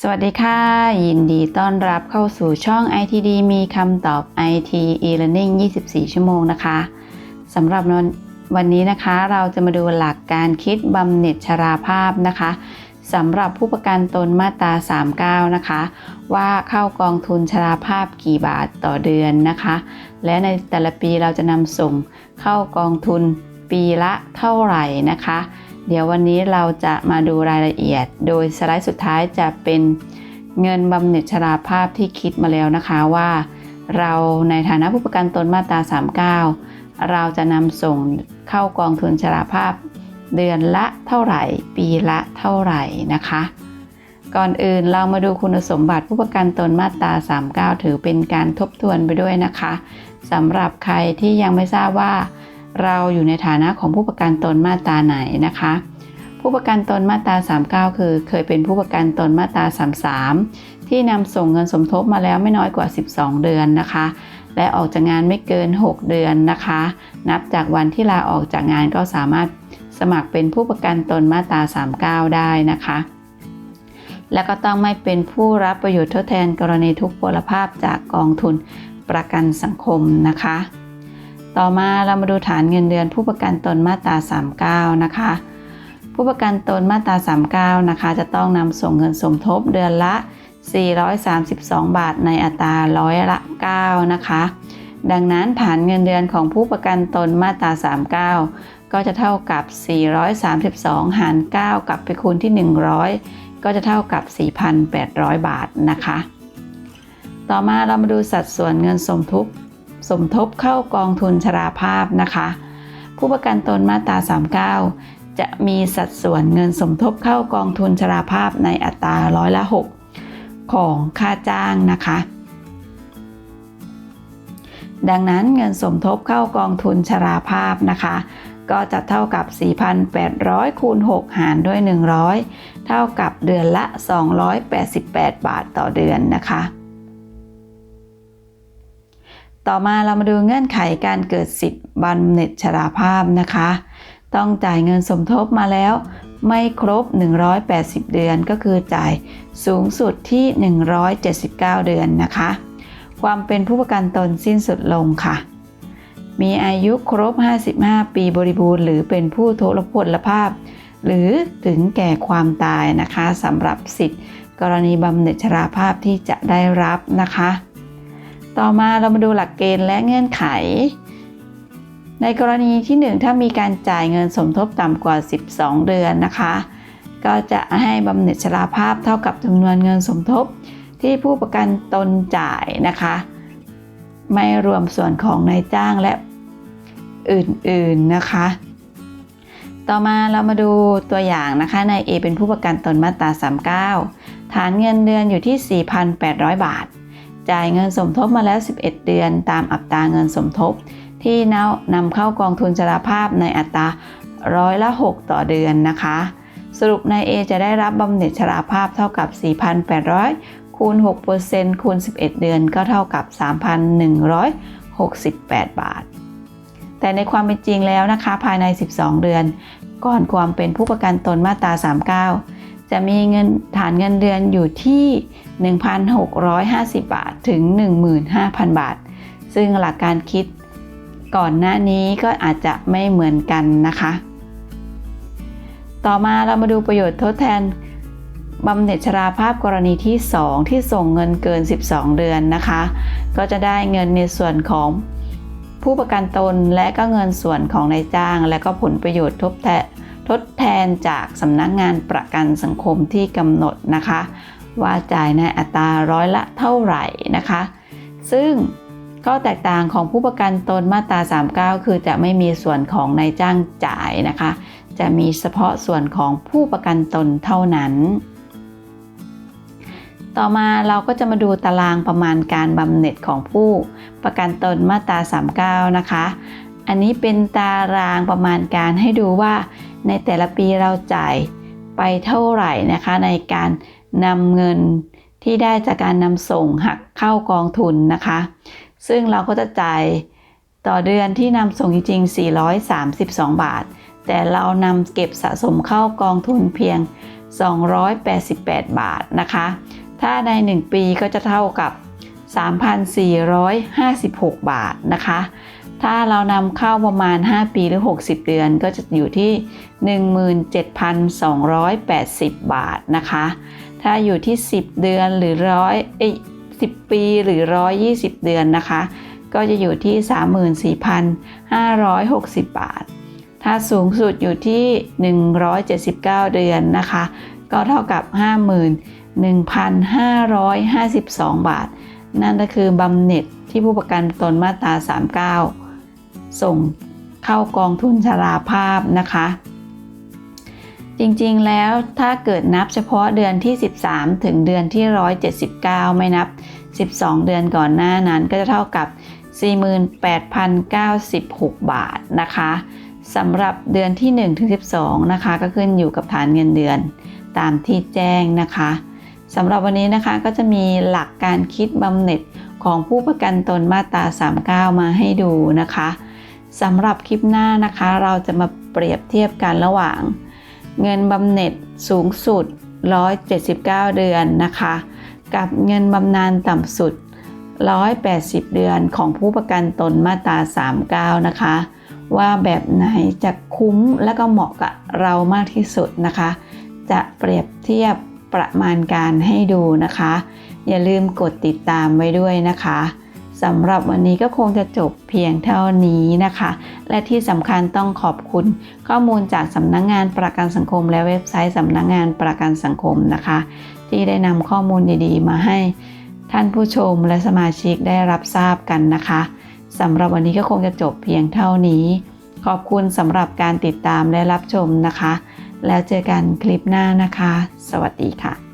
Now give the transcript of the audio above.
สวัสดีค่ะ ยินดีต้อนรับเข้าสู่ช่อง ITD มีคำตอบ IT e-learning 24 ชั่วโมงนะคะสำหรับวันนี้นะคะเราจะมาดูหลักการคิดบำเหน็จชราภาพนะคะสำหรับผู้ประกันตนมาตรา 39 นะคะ ว่าเข้ากองทุนชราภาพกี่บาทต่อเดือนนะคะ และในแต่ละปีเราจะนำส่งเข้ากองทุนปีละเท่าไหร่นะคะ เดี๋ยววันนี้เราจะมาดูรายละเอียด โดยสไลด์สุดท้ายจะเป็นเงินบำเหน็จชราภาพที่คิดมาแล้วนะคะว่า เราในฐานะผู้ประกันตนมาตรา 39 เราจะนำส่งเข้ากองทุนชราภาพ เดือนละเท่าไหร่ ปีละเท่าไหร่นะคะ ก่อนอื่นเรามาดูคุณสมบัติผู้ประกันตนมาตรา 39 ถือเป็นการทบทวนไปด้วยนะคะสำหรับใครที่ยังไม่ทราบว่า เราอยู่ในฐานะของผู้ประกันตนมาตราไหนนะคะ ผู้ประกันตนมาตรา39 คือ เคยเป็นผู้ประกันตนมาตรา33 ที่นำส่งเงินสมทบมาแล้วไม่น้อยกว่า 12 เดือนนะคะ และออกจากงานไม่เกิน 6 เดือนนะคะ นับจากวันที่ลาออกจากงานก็สามารถสมัครเป็นผู้ประกันตนมาตรา 39 ได้นะคะ และก็ต้องไม่เป็นผู้รับประโยชน์ทดแทนกรณีทุกพลภาพจากกองทุนประกันสังคมนะคะ ต่อมาเรามาดูฐานเงินเดือนผู้ประกันตนมาตรา 39 นะคะ ผู้ประกันตนมาตรา 39 นะคะ จะต้องนำส่งเงินสมทบเดือนละ 432 บาทในอัตราร้อยละ 9 นะคะ ดังนั้นฐานเงินเดือนของผู้ประกันตนมาตรา 39 ก็จะเท่ากับ 432 หาร 9 กลับไปคูณที่ 100 ก็จะเท่ากับ 4,800 บาทนะคะ ต่อมาเรามาดูสัดส่วนเงินสมทบ สมทบเข้ากองทุนชราภาพนะคะ ผู้ประกันตนมาตรา 39 จะมีสัดส่วนเงินสมทบเข้ากองทุนชราภาพในอัตราร้อยละ 6 ของค่าจ้างนะคะ ดังนั้นเงินสมทบเข้ากองทุนชราภาพนะคะก็จะเท่ากับ 4,800 คูณ 6 หารด้วย 100 เท่ากับเดือนละ 288 บาทต่อเดือนนะคะ ต่อมาเรามาดูเงื่อนไขการเกิดสิทธิ์บำเหน็จชราภาพนะคะ ต้องจ่ายเงินสมทบมาแล้ว ไม่ครบ 180 เดือนก็คือจ่ายสูงสุดที่ 179 เดือนนะคะ ความเป็นผู้ประกันตนสิ้นสุดลงค่ะ มีอายุครบ 55 ปีบริบูรณ์หรือเป็นผู้ทุรพลภาพ หรือถึงแก่ความตายนะคะสำหรับสิทธิ์ กรณีบำเหน็จชราภาพที่จะได้รับนะคะ ต่อมาเรามาดูหลักเกณฑ์และเงื่อนไข ในกรณีที่ 1 ถ้ามีการจ่ายเงินสมทบต่ำกว่า 12 เดือนนะคะ ก็จะให้บำเหน็จชราภาพเท่ากับจำนวนเงินสมทบที่ผู้ประกันตนจ่ายนะคะ ไม่รวมส่วนของนายจ้างและอื่นๆนะคะ ต่อมาเรามาดูตัวอย่างนะคะนาย A เป็นผู้ประกันตนมาตรา 39 ฐานเงินเดือนอยู่ที่ 4,800 บาท จ่ายเงินสมทบมาแล้ว 11 เดือน ตามอัตราเงินสมทบ ที่นำเข้ากองทุนชราภาพในอัตราร้อยละ 6 ต่อเดือนนะคะ สรุปนาย A จะได้รับบำเหน็จชราภาพเท่ากับ 4,800 คูณ 6%คูณ 11 เดือนก็เท่ากับ 3,168 บาท แต่ในความเป็นจริงแล้วนะคะ ภายใน 12 เดือน ก่อนความเป็นผู้ประกันตนมาตรา 39 จะมีเงินฐานเงินเดือนอยู่ที่ 1,650 บาทถึง 15,000 บาท ซึ่งหลักการคิดก่อนหน้านี้ก็อาจจะไม่เหมือนกันนะคะ ต่อมาเรามาดูประโยชน์ทดแทนบำเหน็จชราภาพกรณีที่ 2 ที่ส่งเงินเกิน 12 เดือนนะคะ ก็จะได้เงินในส่วนของผู้ประกันตนและก็เงินส่วนของนายจ้าง และก็ผลประโยชน์ทดแทน ทดแทนจากสำนักงงานประกันสังคมที่กำหนดนะคะ ว่าจ่ายในอัตราร้อยละเท่าไหร่นะคะ ซึ่งข้อแตกต่างของผู้ประกันตนมาตรา 39 คือจะไม่มีส่วนของนายจ้างจ่ายนะคะ จะมีเฉพาะส่วนของผู้ประกันตนเท่านั้น ต่อมาเราก็จะมาดูตารางประมาณการบำเหน็จของผู้ประกันตนมาตรา 39 นะคะ อันนี้เป็นตารางประมาณการให้ดูว่า ในแต่ละปีเราจ่ายไปเท่าไหร่นะคะ ในการนำเงินที่ได้จากการนำส่งหักเข้ากองทุนนะคะ ซึ่งเราก็จะจ่ายต่อเดือนที่นำส่งจริงๆ 432 บาท แต่เรานำเก็บสะสมเข้ากองทุนเพียง 288 บาทนะคะ ถ้าใน 1 ปีก็จะเท่ากับ 3,456 บาทนะคะ ถ้าเรานำเข้าประมาณ 5 ปีหรือ 60 เดือนก็จะอยู่ที่ 17,280 บาทนะคะ ถ้าอยู่ที่ 10 เดือนหรือร้อยเอ้ย10 ปีหรือ 120 เดือนนะคะ ก็จะอยู่ที่ 34,560 บาท ถ้าสูงสุดอยู่ที่ 179 เดือนนะคะ ก็เท่ากับ 51,552 บาท นั่นก็คือบำเหน็จที่ผู้ประกันตนมาตรา 39 ส่งเข้ากองทุนชราภาพนะคะ จริงๆแล้วถ้าเกิดนับเฉพาะเดือนที่ 13 ถึงเดือนที่ 179 ไม่นับ 12 เดือนก่อนหน้านั้นก็จะเท่ากับ 48,096 บาทนะคะสำหรับเดือนที่ 1 ถึง 12 นะคะ ก็ขึ้นอยู่กับฐานเงินเดือนตามที่แจ้งนะคะสำหรับวันนี้นะคะก็จะมีหลักการคิดบำเหน็จของผู้ประกันตนมาตรา 39 มาให้ดูนะคะ สำหรับคลิปหน้านะคะ เราจะมาเปรียบเทียบกันระหว่าง เงินบำเหน็จสูงสุด 179 เดือนนะคะ กับเงินบำนาญต่ำสุด 180 เดือนของผู้ประกันตนมาตรา 39 นะคะ ว่าแบบไหนจะคุ้มและก็เหมาะกับเรามากที่สุดนะคะ จะเปรียบเทียบประมาณการให้ดูนะคะ อย่าลืมกดติดตามไว้ด้วยนะคะ สำหรับวันนี้ก็คงจะจบเพียงเท่านี้นะคะ และที่สำคัญต้องขอบคุณ ข้อมูลจากสำนักงงานประกันสังคม และเว็บไซต์สำนักงงานประกันสังคมนะคะ ที่ได้นำข้อมูลดีๆ มาให้ท่านผู้ชมและสมาชิกได้รับทราบกันนะคะสำหรับวันนี้ก็คงจะจบเพียงเท่านี้ ขอบคุณสำหรับการติดตามและรับชมนะคะ แล้วเจอกันคลิปหน้านะคะ สวัสดีค่ะ